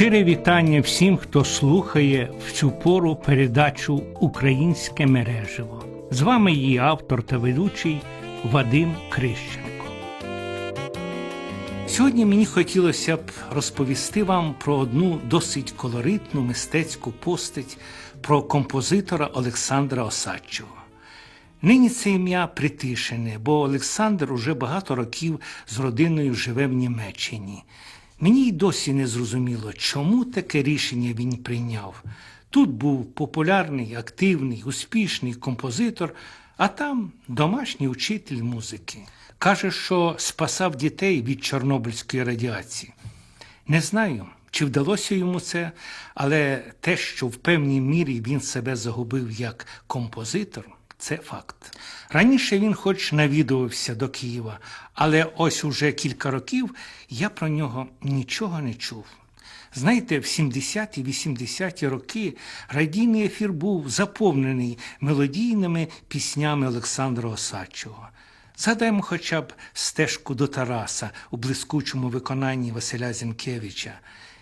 Щире вітання всім, хто слухає в цю пору передачу Українське мереживо. З вами її автор та ведучий Вадим Крищенко. Сьогодні мені хотілося б розповісти вам про одну досить колоритну мистецьку постать про композитора Олександра Осадчого. Нині це ім'я притишене, бо Олександр уже багато років з родиною живе в Німеччині. Мені й досі не зрозуміло, чому таке рішення він прийняв. Тут був популярний, активний, успішний композитор, а там домашній учитель музики. Каже, що спасав дітей від Чорнобильської радіації. Не знаю, чи вдалося йому це, але те, що в певній мірі він себе загубив як композитор, це факт. Раніше він хоч навідувався до Києва, але ось уже кілька років я про нього нічого не чув. Знаєте, в 70-ті, 80-ті роки радійний ефір був заповнений мелодійними піснями Олександра Осадчого. Згадаємо хоча б стежку до Тараса у блискучому виконанні Василя Зінкевича.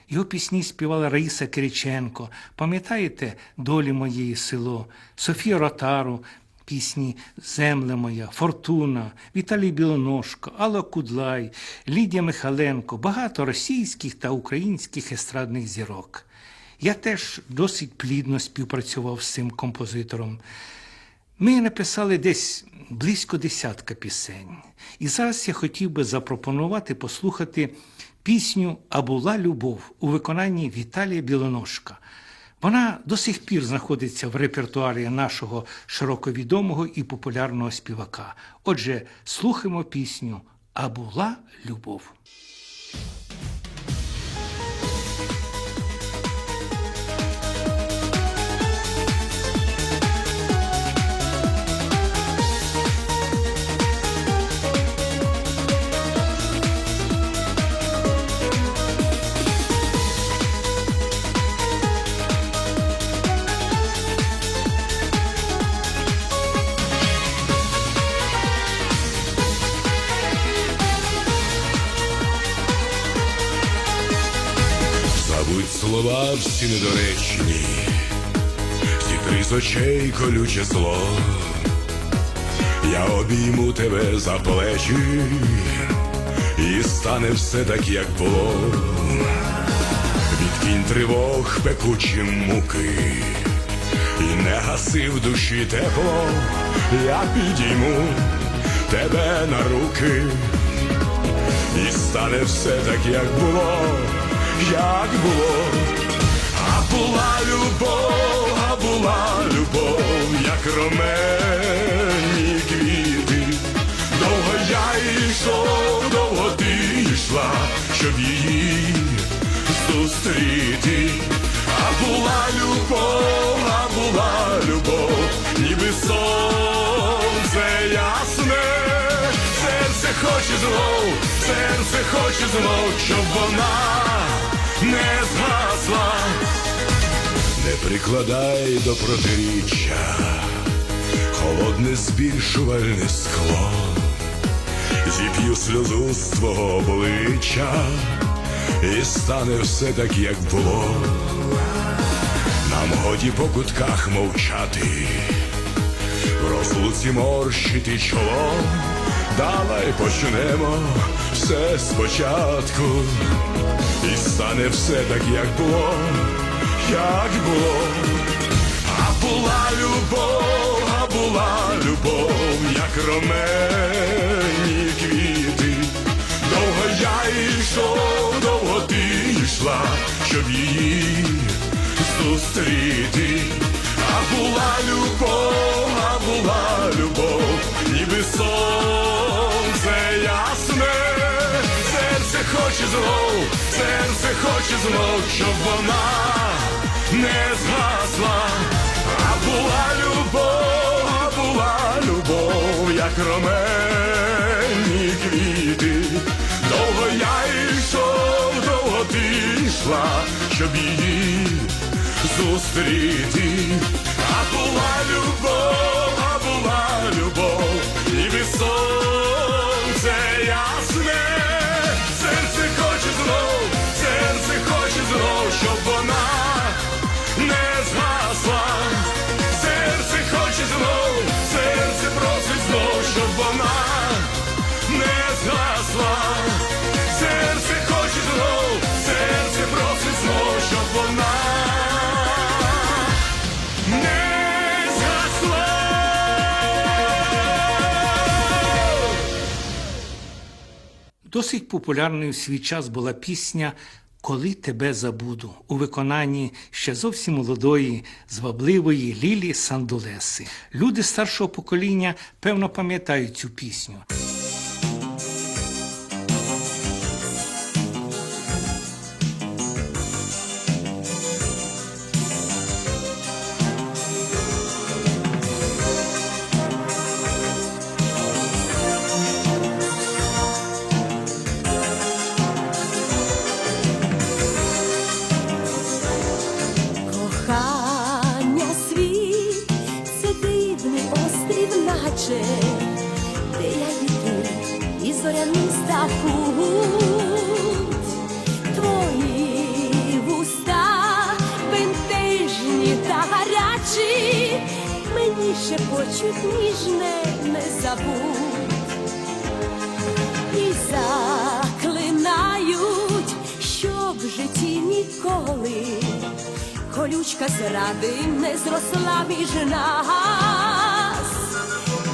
Його пісні співала Раїса Кириченко. Пам'ятаєте долі моєї село, Софія Ротару, пісні Земле моя, Фортуна, Віталій Білоножко, Алла Кудлай, Лідія Михаленко, багато російських та українських естрадних зірок. Я теж досить плідно співпрацював з цим композитором. Ми написали десь близько десятка пісень. І зараз я хотів би запропонувати послухати пісню А була любов у виконанні Віталія Білоножка. Вона до сих пір знаходиться в репертуарі нашого широковідомого і популярного співака. Отже, слухаємо пісню А була любов. Недоречні, зітри з очей колюче зло. Я обійму тебе за плечі, і стане все так, як було. Відкинь тривог пекучі муки, і не гаси в душі тепло, я підійму тебе на руки, і стане все так, як було як було, була любов, а була любов, як ромені квіти. Довго я йшов, довго ти йшла, щоб її зустріти. А була любов, а була любов, ніби сонце ясне, серце хоче знов, серце хоче знов, щоб вона не згасла, не прикладай до протиріччя, холодне збільшувальне скло, зіп'ю сльозу з твого обличчя, і стане все так, як було. Нам годі по кутках мовчати, в розлуці морщити чоло, давай почнемо все спочатку, і стане все так, як було, як було, а була любов, а була любов, як ромені квіти. Довго я йшов, довго ти йшла, щоб її зустріти. А була любов, а була любов, ніби сонце ясне, серце хоче знов, серце хоче знов, щоб вона не згасла. А була любов, а була любов, як ромені квіти. Довго я йшов, довго ти йшла, щоб її зустріти. А була любов, а була любов, ніби сонце Досить популярною в свій час була пісня Коли тебе забуду у виконанні ще зовсім молодої, звабливої Лілі Сандулеси. Люди старшого покоління певно пам'ятають цю пісню. Мені шепочуть ніжне не забудь і заклинають, щоб в житті ніколи колючка зради не зросла між нас,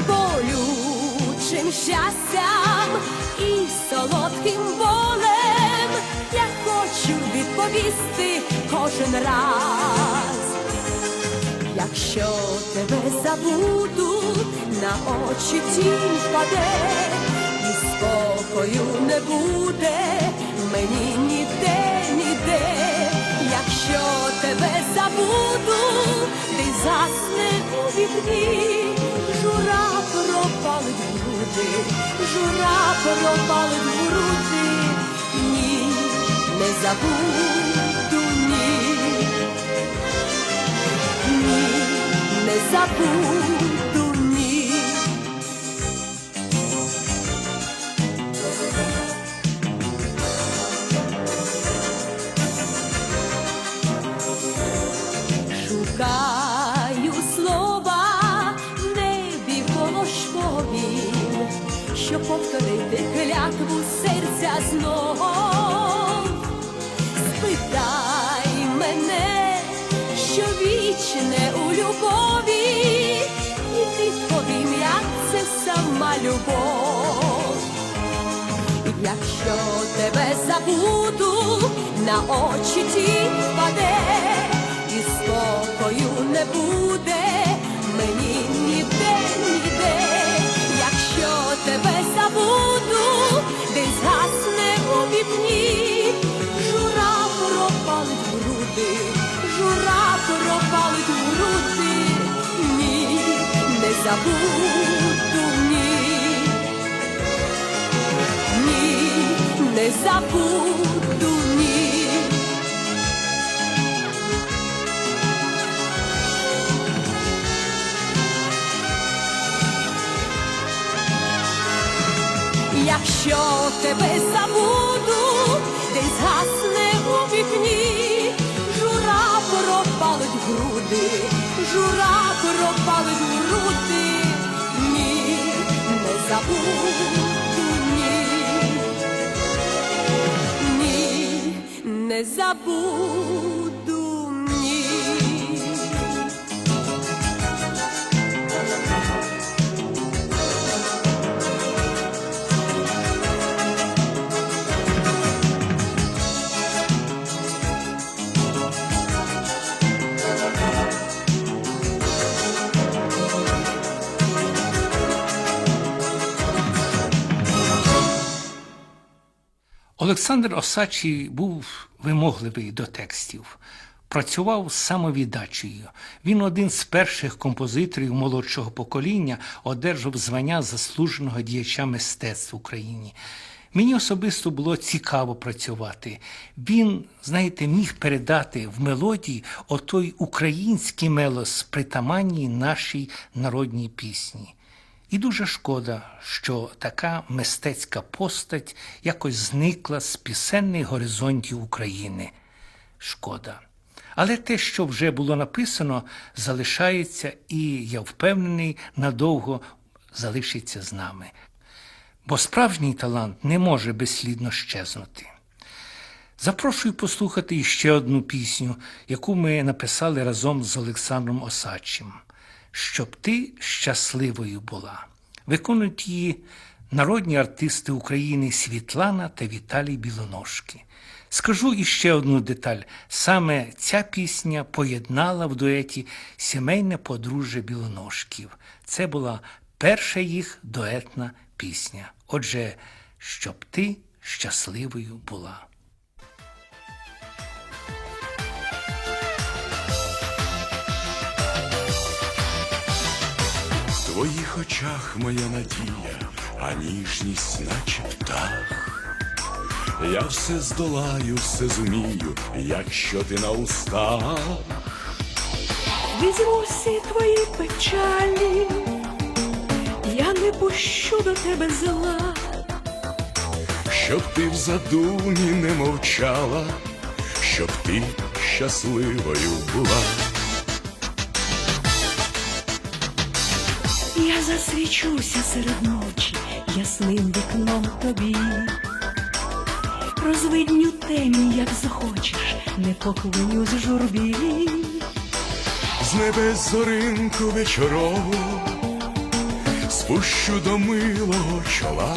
болючим щастям і солодким болем я хочу відповісти кожен раз. Забуду, на очі тінь впаде, і спокою не буде мені ніде, ніде. Якщо тебе забуду, ти засне у вікні, жура пропалить груди, жура пропалить груди, ні, не забуду, Шукаю слова в небі повторити клятву серця знов. Спитай мене, що вічне у любові, сама любов. Якщо тебе забуду, на очі тінь впаде, і спокою не буде мені ніде, ніде. Якщо тебе забуду, десь гасне у вікні, жура пропалить груди, жура пропалить груди, ні, не забуду, забуду, ні. Якщо тебе забуду, десь гасне у вікні, жура пропалить груди, жура пропалить груди, ні, не забуду, не забуду, Олександр Осачий був вимогливий до текстів, працював самовіддачею. Він один з перших композиторів молодшого покоління одержав звання заслуженого діяча мистецтв в Україні. Мені особисто було цікаво працювати. Він, знаєте, міг передати в мелодії отой український мелос притаманній нашій народній пісні. І дуже шкода, що така мистецька постать якось зникла з пісенних горизонтів України. Шкода. Але те, що вже було написано, залишається і, я впевнений, надовго залишиться з нами. Бо справжній талант не може безслідно щезнути. Запрошую послухати іще одну пісню, яку ми написали разом з Олександром Осадчим. Щоб ти щасливою була. Виконують її народні артисти України Світлана та Віталій Білоножки. Скажу іще одну деталь: саме ця пісня поєднала в дуеті сімейне подружжя Білоножків. Це була перша їх дуетна пісня. Отже, щоб ти щасливою була. Твоїх очах моя надія, а ніжність, наче птах. Я все здолаю, все зумію, якщо ти на устах. Візьму всі твої печалі, я не пущу до тебе зла. Щоб ти в задумі не мовчала, щоб ти щасливою була. Засвічуся серед ночі ясним вікном тобі. Розвидню темі, як захочеш, не поклоню з журбі. З небес зоринку вечорову спущу до милого чола.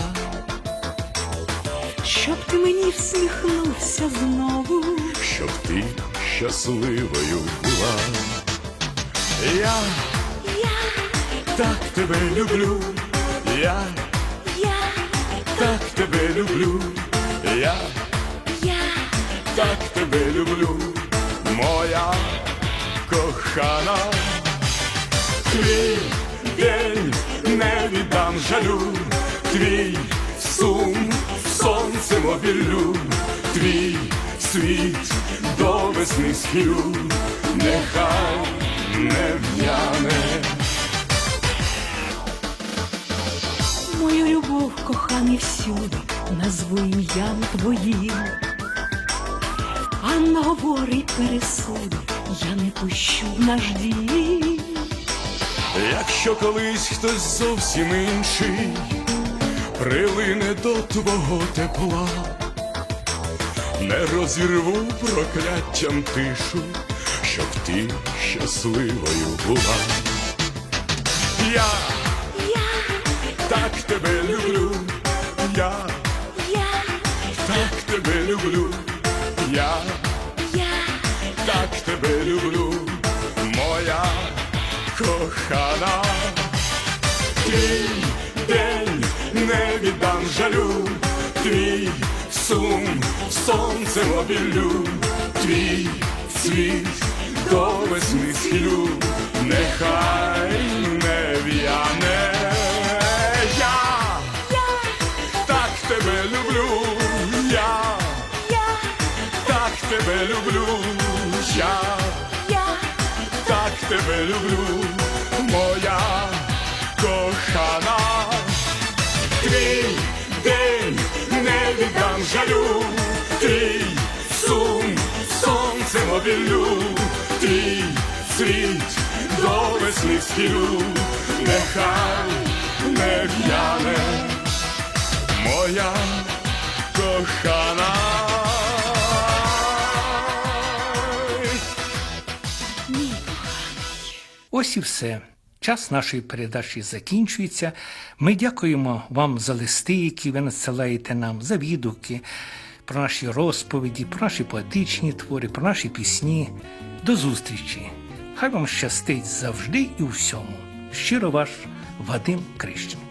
Щоб ти мені всміхнувся знову. щоб ти щасливою була. Я Я, так тебе люблю, я. Я, так тебе люблю, я. Я, так тебе люблю, моя кохана. Твій день не віддам жалю, твій сум сонцем обіллю, твій світ до весни схилю, нехай не в'яне. Коханий всюди, назву ім'ям твоїм. Анна говорить пересуди, я не пущу наш дім. Якщо колись хтось зовсім інший прилине до твого тепла, не розірву прокляттям тишу, щоб ти щасливою була. Я, так тебе люблю, я я, так тебе люблю, я я, так тебе люблю, моя кохана. Твій день не віддам жалю, твій сум сонцем обіллю, твій світ до весни схилю, нехай не в'яне. Тебе люблю, я я, так тебе люблю, моя кохана. Твій день не віддам жалю, твій сум сонцем обіллю, твій світ до весни схилю, нехай не в'яне, моя кохана. Ось і все. Час нашої передачі закінчується. Ми дякуємо вам за листи, які ви надсилаєте нам, за відгуки, про наші розповіді, про наші поетичні твори, про наші пісні. До зустрічі! Хай вам щастить завжди і всьому. Щиро ваш Вадим Крищенко.